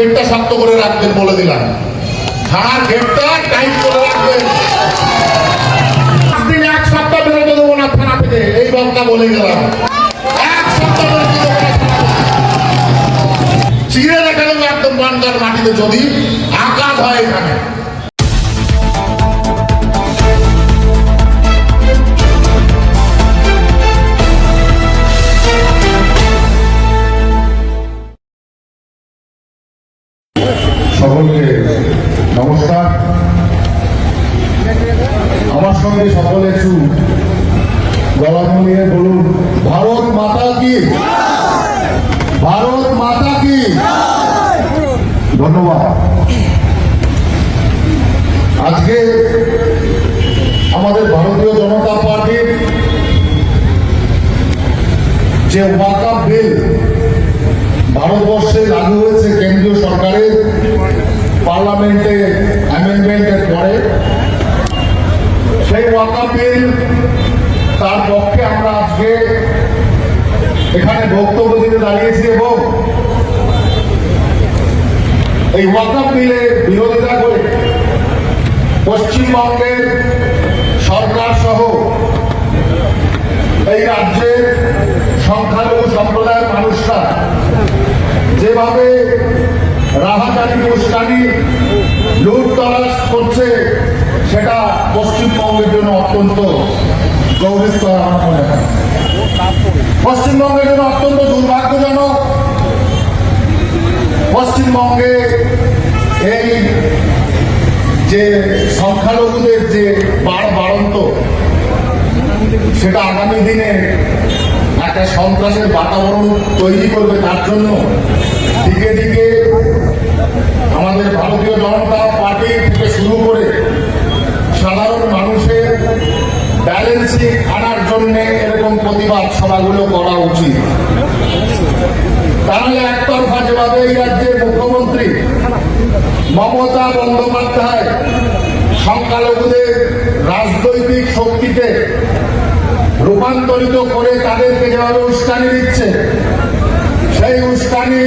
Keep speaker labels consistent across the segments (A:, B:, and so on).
A: গেটটা শক্ত করে রাখবেন বলে দিলাম। থানার গেটটা টাইট করে রাখবেন। এই বলে গেলাম। এক সপ্তাহ বেরোতে চিড়ে একদম বান্দার মাটিতে যদি আকাশ হয় এখানে। সকলকে নমস্কার। আমার সঙ্গে সকলে একটু গলা মিলিয়ে বলুন, ভারত মাতা কি? ভারত মাতা কি? ধন্যবাদ। আজকে আমাদের ভারতীয় জনতা পার্টির যে ওয়াকাপ বিল ভারতবর্ষে লাগু হয়েছে সরকারের পার্লামেন্টে অ্যামেন্ডমেন্টের পরে সেই ওয়াকাপ বিল তার পক্ষে আমরা আজকে এখানে বক্তব্য দিতে দাঁড়িয়েছি এবং এই ওয়াকাপ বিলের বিরোধিতা করে পশ্চিমবঙ্গের সরকার সহ এই রাজ্যের সংখ্যালঘু সম্প্রদায়ের মানুষরা যেভাবে রাহাজানি উস্কানি লুট তলাশ করছে, সেটা পশ্চিমবঙ্গের জন্য অত্যন্ত গৌরবস্তর আমার মনে হয়। পশ্চিমবঙ্গের জন্য অত্যন্ত দুর্ভাগ্যজনক। পশ্চিমবঙ্গে এই যে সংখ্যালঘুদের যে বাড় বাড়ন্ত, সেটা আগামী দিনে একটা সন্ত্রাসের বাতাবরণ তৈরি করবে, তার জন্য দিকে দিকে আমাদের ভারতীয় জনতা পার্টি থেকে শুরু করে সাধারণ মানুষের ব্যালেন্সিং আনার জন্য এরকম প্রতিবাদ সভাগুলো করা উচিত তাহলে একতরফা যেভাবে এই রাজ্যের মুখ্যমন্ত্রী মমতা বন্দ্যোপাধ্যায় সংখ্যালঘুদের রাজনৈতিক শক্তিতে রূপান্তরিত করে তাদেরকে যেভাবে উস্কানি দিচ্ছে, সেই উস্কানি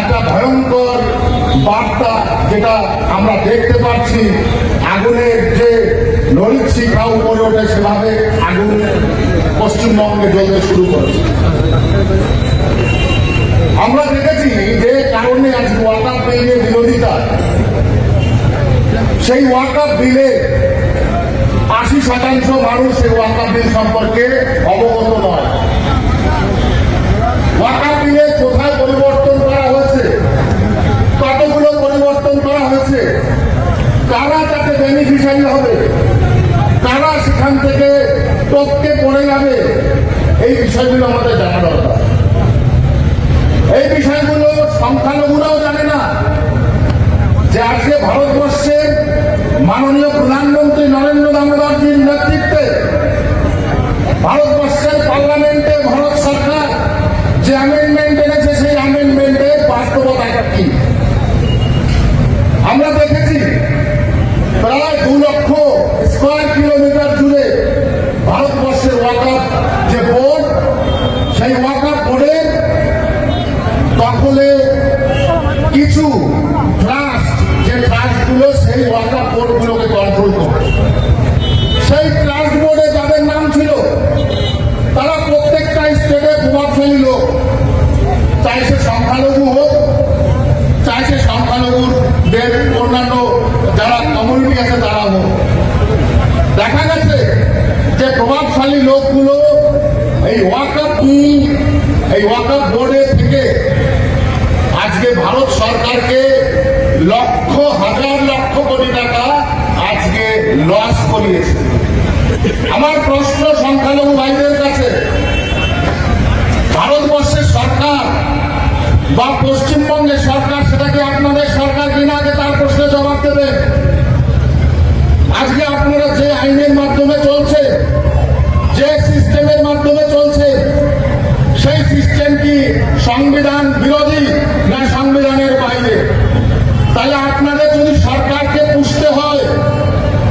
A: একটা ভয়ঙ্কর বার্তা যেটা আমরা দেখতে পাচ্ছি, আগুনের যে নরিক শিখা উপরে ওঠে সেভাবে আগুন পশ্চিমবঙ্গে জ্বলতে শুরু করেছে। আমরা দেখেছি যে কারণে আজ ওয়াকাপ বিলের বিরোধিতা, সেই ওয়াকাপ বিলে আশি শতাংশ মানুষ এই ওয়াকাফের সম্পর্কে অবগত নয় বিলে কোথায় পরিবর্তন করা হয়েছে কতগুলো পরিবর্তন করা হয়েছে কারা তাতে বেনিফিশিয়ারি হবে কারা সেখান থেকে টপকে পড়ে যাবে এই বিষয়গুলো আমাদের জানা দরকার এই বিষয়গুলো সংখ্যালঘুরাও জানে না যে আজকে ভারতবর্ষের মাননীয় প্রধানমন্ত্রী নরেন্দ্র দামোদরজির নেতৃত্বে ভারতবর্ষের পার্লামেন্টে ভারত সরকার যে অ্যামেন্ডমেন্ট এনেছে সেই অ্যামেন্ডমেন্টের বাস্তবতাটা কি আমরা দেখেছি প্রায় দু লক্ষ স্কোয়ার কিলোমিটার জুড়ে ভারতবর্ষের ওয়াকাপ যে বোর্ড সেই ওয়াকাপ বোর্ডের দখলে কিছু ট্রাস্ট যে ট্রাস্টগুলো সেই ওয়াকাপ বোর্ডগুলোকে কন্ট্রোল করে সেই ট্রাস্ট বোর্ডে যাদের নাম ছিল তারা প্রত্যেকটা স্টেটে প্রভাবশালী লোক চাই সে সংখ্যালঘু হোক চাই সে সংখ্যালঘুদের অন্যান্য যারা কমিউনিটি আছে তারা হোক। দেখা গেছে যে প্রভাবশালী লোকগুলো এই ওয়াকআপ এই ওয়াকআপ বোর্ডে থেকে আজকে ভারত সরকারকে লক্ষ, হাজার, লক্ষ কোটি টাকা আজকে লস করিয়েছে। আমার প্রশ্ন সংখ্যালঘু ভাইদের কাছে ভারতবর্ষের সরকার বা পশ্চিমবঙ্গের সরকার সেটাকে আপনাদের সরকার কিনা আগে তার প্রশ্নের জবাব দেবে। আজকে আপনারা যে আইনের মাধ্যমে চলছে, যে সিস্টেমের মাধ্যমে চলছে, সেই সিস্টেম কি সংবিধান বিরোধী না সংবিধানের বাইরে? তাহলে আপনাদের যদি সরকারকে পুষতে হয়,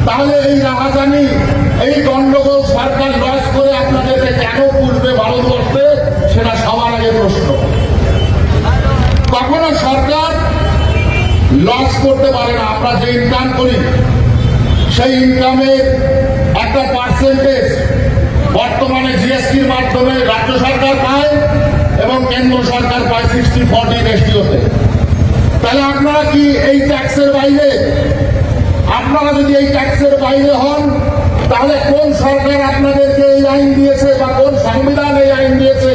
A: তাহলে এই রাহাজানি, এই গন্ডগোল সরকার লস করে আপনাদেরকে কেন পুষবে ভারতবর্ষে সেটা সবার আগে প্রশ্ন কখনো সরকার লস করতে পারে না। আমরা যে ইনকাম করি, সেই ইনকামের একটা পার্সেন্টেজ বর্তমানে জিএসটির মাধ্যমে রাজ্য সরকার পায় এবং কেন্দ্র সরকার পায় সিক্সটি ফর্টি রেশিওতে তাহলে আপনারা কি এই ট্যাক্সের বাইরে, আপনারা যদি এই ট্যাক্সের বাইরে হন, তাহলে কোন সরকার আপনাদেরকে এই আইন দিয়েছে বা কোন সংবিধান এই আইন দিয়েছে?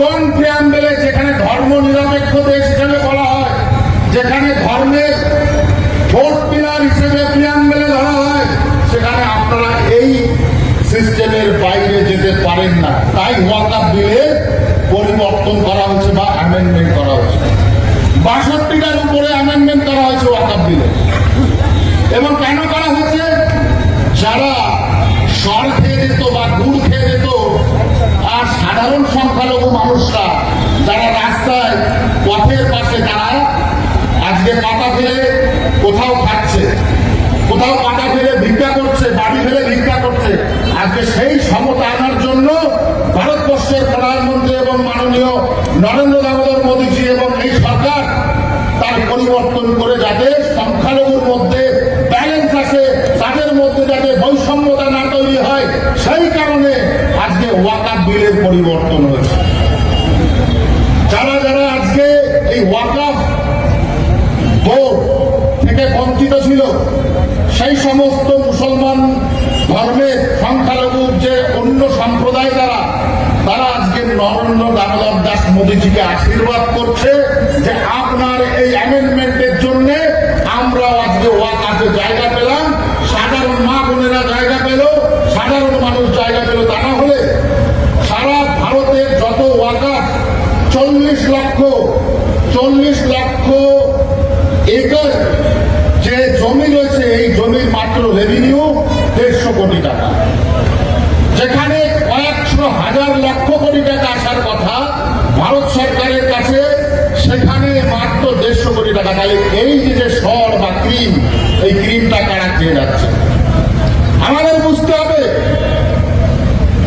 A: কোন প্রিয়াম্বেলে যেখানে ধর্ম নিরপেক্ষ দেশ হিসেবে বলা হয় যেখানে ধর্মের পিলার হিসেবে প্রিয়াম্বেলে ধরা হয়? সেখানে আপনারা এই সিস্টেমের বাইরে যেতে পারেন না। তাই ওয়াকাপ বিলে পরিবর্তন করা হচ্ছে বা অ্যামেন্ডমেন্ট করা হচ্ছে বাষট্টিটার উপরে অ্যামেন্ডমেন্ট করা হয়েছে ওয়াকাপ বিলে এবং কেন করা হচ্ছে যারা সর খেয়ে যেত বা গুড় খেয়ে যেত আর সাধারণ সংখ্যালঘু মানুষরা, যারা রাস্তায় পথের পাশে তারা আজকে পাতা ফেলে কোথাও খাচ্ছে, কোথাও পাতা ফেলে ভিক্ষা করছে, বাড়ি ফেলে ভিক্ষা করছে। আজকে সেই সমতা আনার জন্য ভারতবর্ষের প্রধানমন্ত্রী এবং মাননীয় নরেন্দ্র দামোদর মোদীজি এবং এই সরকার তার পরিবর্তন করে যাতে সংখ্যালঘুর মধ্যে ব্যালেন্স আসে তাদের মধ্যে যাতে বৈষম্যতা না তৈরি হয়, সেই কারণে আজকে ওয়াকাপ বিলের পরিবর্তন সেই সমস্ত মুসলমান ধর্মের সংখ্যালঘু যে অন্য সম্প্রদায় দ্বারা তারা আজকে নরেন্দ্র দামোদর দাস মোদীজিকে আশীর্বাদ করছে যে আপনার এই অ্যামেন্ডমেন্টের জন্য আমরা আজকে ওয়াকাতে জায়গা পেলাম। সাধারণ মা বোনেরা জায়গা পেল, সাধারণ মানুষ জায়গা পেল তা না হলে সারা ভারতের যত ওয়াকাফ চল্লিশ লক্ষ চল্লিশ লক্ষ একর যে জমি রয়েছে এই জমির মাত্র রেভিনিউ দেড়শো কোটি টাকা যেখানে কয়েকশো হাজার লক্ষ কোটি টাকা আসার কথা ভারত সরকারের কাছে সেখানে মাত্র দেড়শো কোটি টাকা তাহলে এই যে স্বর বা ক্রিম, এই ক্রিমটা কারা খেয়ে যাচ্ছে? আমাদের বুঝতে হবে।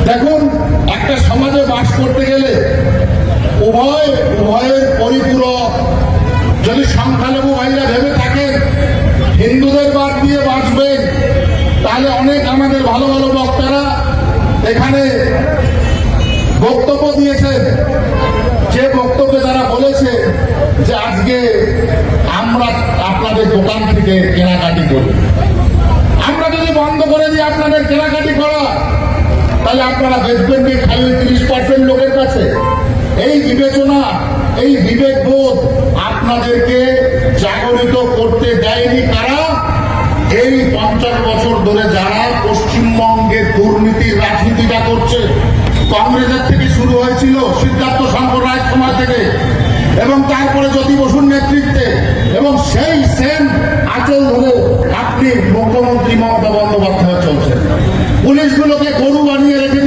A: দেখুন, একটা সমাজে বাস করতে গেলে উভয়, উভয়ের পরিপূরক। যদি সংখ্যালঘু ভাইরা ভেবে থাকেন, হিন্দুদের বাদ দিয়ে বাঁচবেন, তাহলে অনেক আমাদের ভালো ভালো বক্তারা এখানে বক্তব্য দিয়েছেন। বক্তব্যে তারা বলেছে যে আজকে আমরা আপনাদের দোকান থেকে কেনাকাটি করি। আমরা যদি বন্ধ করে দিই আপনাদের কেনাকাটি করা, তাহলে আপনারা বেচবেন কি খালি তিরিশ পার্সেন্ট লোকের কাছে। এই বিবেচনা, এই বিবেক বোধ আপনাদেরকে জাগরিত করতে দেয়নি কারা? এই পঞ্চাশ বছর ধরে যারা পশ্চিমবঙ্গে দুর্নীতির রাজনীতিটা করছে, কংগ্রেসের থেকে শুরু হয়েছিল সিদ্ধার্থ থেকে এবং তারপরে জ্যোতি বসুর নেতৃত্বে এবং সেই সেম আচল ধরে আপনি মুখ্যমন্ত্রী মমতা বন্দ্যোপাধ্যায় চলছেন। পুলিশগুলোকে গরু বানিয়ে রেখে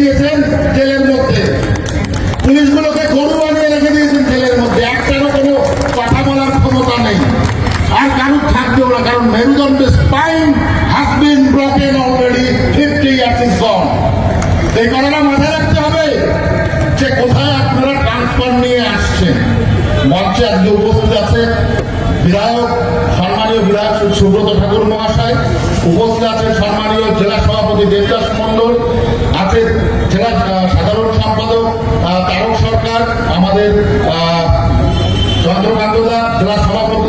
A: আমাদের আহ, চন্দ্রকান্ত দা জেলা সভাপতি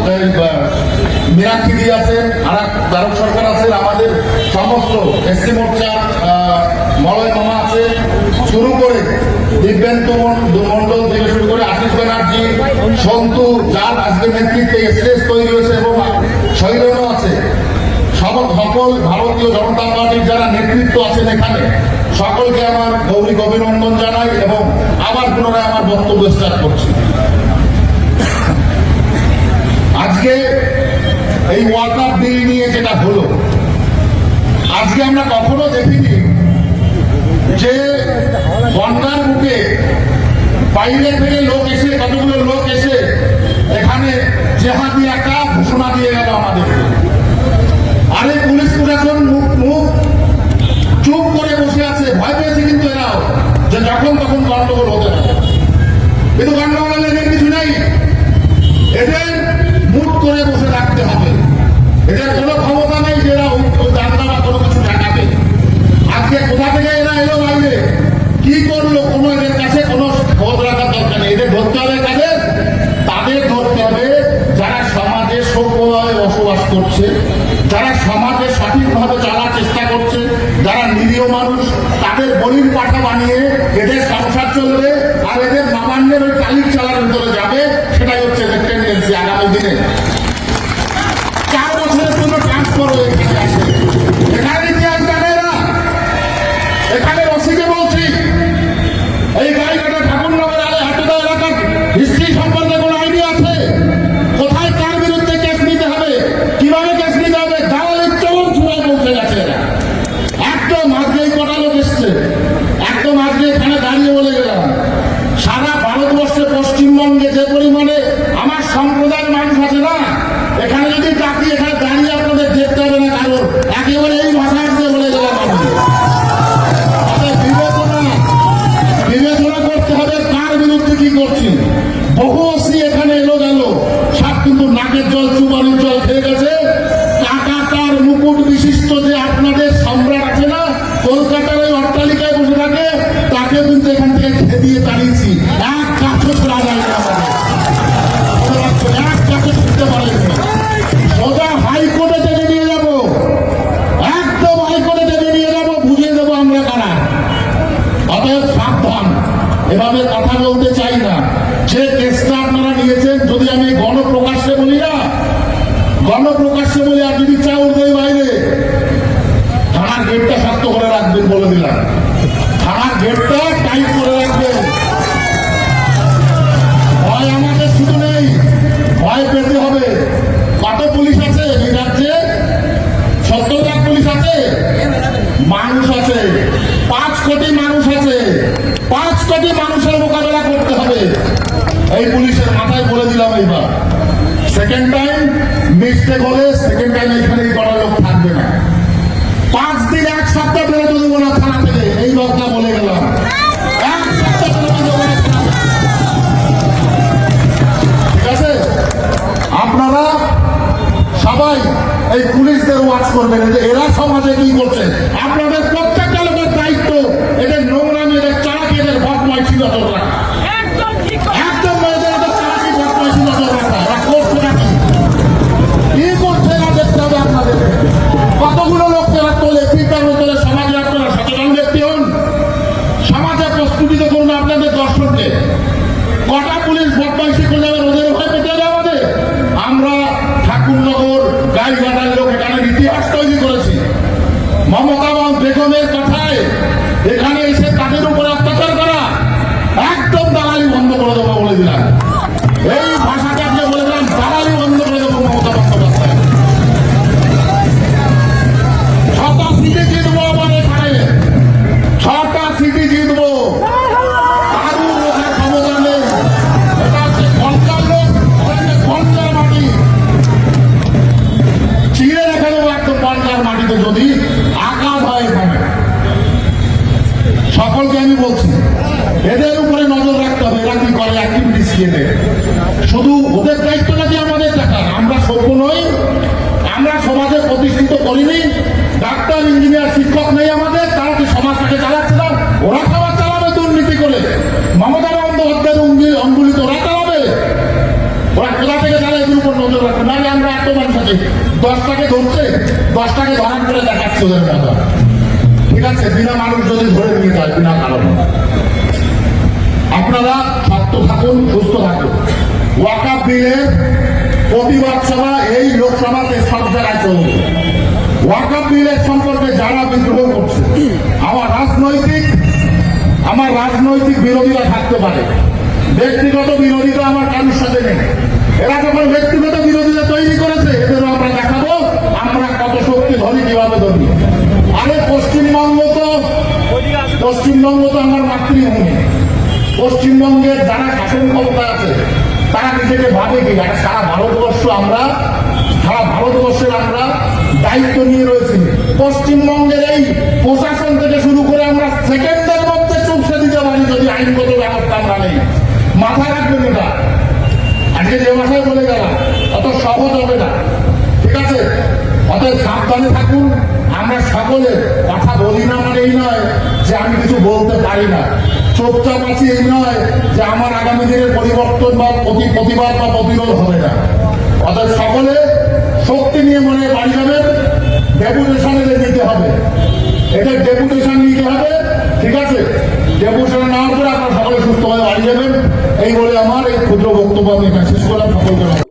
A: মীনাক্ষী আর সরকার আমাদের সমস্ত এসসি মোর্চা মলয় মামা আছে শুরু করে মন্ডল থেকে শুরু করে আশিস ব্যানার্জি সন্তু যার আজকে নেতৃত্বে স্টেজ তৈরি হয়েছে এবং শৈলনও আছে। সকল ভারতীয় জনতা পার্টির যারা নেতৃত্ব আছেন এখানে সকলকে আমার গৌরিক অভিনন্দন জানাই এবং পুনরায় আমার বক্তব্য স্টার্ট করছি। আজকে এই ওয়াকাপ বিল নিয়ে যেটা হলো, আজকে আমরা কখনো দেখিনি যে বন্যার মুখে বাইরে থেকে লোক এসে, কতগুলো লোক এসে এখানে জেহাদি একা ঘোষণা দিয়ে গেল আমাদেরকে। আরে পুলিশ প্রশাসন মুখ যে যখন তখন গন্ডগোল হতে পারে। কিন্তু গন্ডগোল এদের কিছু নেই। এদের মুখ করে বসে রাখতে হবে। এদের কোনো ক্ষমতা নেই যে এরা দাঙ্গা বা কোনো কিছু ঢাকাবে আজকে কোথা থেকে এরা এলো বাইরে? কি করল? কোনো এদের কাছে কোনো খবর রাখার দরকার নেই। এদের ধরতে হবে কাদের? তাদের ধরতে হবে যারা সমাজে শোক বসবাস করছে। বলির পাঠা বানিয়ে এদের সংসার চলবে আর এদের মামান্যের ওই থেকে দাঁড়িয়েছি। এক কাছে মনে রাখবেন, এক কাছে ছুটতে পারেনি সোজা হাইকোর্টে বুঝিয়ে দেবো আমরা কারা। অতএব সাবধান। এভাবে কথা de বেগমের কথায় প্রতিষ্ঠিত করিনি ডাক্তার, ইঞ্জিনিয়ার, শিক্ষক নেই আমাদের, তারা কি সমাজটাকে চালাচ্ছে না ওরা সমাজ চালাবে দুর্নীতি করে। মমতা বন্দ্যোপাধ্যায়ের অঙ্গুলি অঙ্গুলিত ওরা চালাবে ওরা কোথা থেকে তারা এদের উপর নজর রাখবে নাহলে আমরা এত মানুষ আছি। দশটাকে ধরছে, দশটাকে ধরান করে দেখাচ্ছে ওদের মতো ঠিক আছে, বিনা মানুষ যদি ধরে নিয়ে যায়, বিনা কারণ। আপনারা শক্ত থাকুন সুস্থ থাকুন। ওয়াকাপ বিলের প্রতিবাদ সভা এই লোকসভাতে সব জায়গায় চলবে। ওয়াকাপ বিলের সম্পর্কে যারা বিদ্রোহ করছে। আমার রাজনৈতিক আমার রাজনৈতিক বিরোধীরা থাকতে পারে। ব্যক্তিগত বিরোধীরা আমার কারোর সাথে নেই। এরা যখন ব্যক্তিগত বিরোধীরা তৈরি করেছে, এদেরও আমরা দেখাবো, আমরা কত শক্তি ধরি কীভাবে ধরি আরে পশ্চিমবঙ্গ তো পশ্চিমবঙ্গ তো আমার মাতৃভূমি। পশ্চিমবঙ্গের যারা শাসন ক্ষমতা আছে, তারা নিজেকে ভাবে কি? সারা ভারতবর্ষ আমরা, সারা ভারতবর্ষের আমরা দায়িত্ব নিয়ে রয়েছে। পশ্চিমবঙ্গের এই প্রশাসন থেকে শুরু করে আমরা সেকেন্ডের মধ্যে চুপসে দিতে পারি যদি আইনগত ব্যবস্থা আমরা নেই। মাথায় রাখবেন এটা আজকে যে ভাষায় বলে গেলাম, অত সহজ হবে না। ঠিক আছে? অতএব সাবধানে থাকুন। আমরা সকলে কথা বলি না মানে এই নয় যে আমি কিছু বলতে পারি না। চুপচাপ আছি এই নয় যে আমার আগামী দিনের পরিবর্তন বা প্রতি প্রতিবাদ বা প্রতিরোধ হবে না। অতএব সকলে শক্তি নিয়ে মনে বাড়ি যাবেন ডেপুটেশনে নিতে হবে। এটা ডেপুটেশন নিতে হবে, ঠিক আছে? ডেপুটেশন নেওয়ার পরে আপনারা সকলে সুস্থভাবে বাড়ি যাবেন। এই বলে আমার এই ক্ষুদ্র বক্তব্য আমি শেষ করলাম। সকলকে।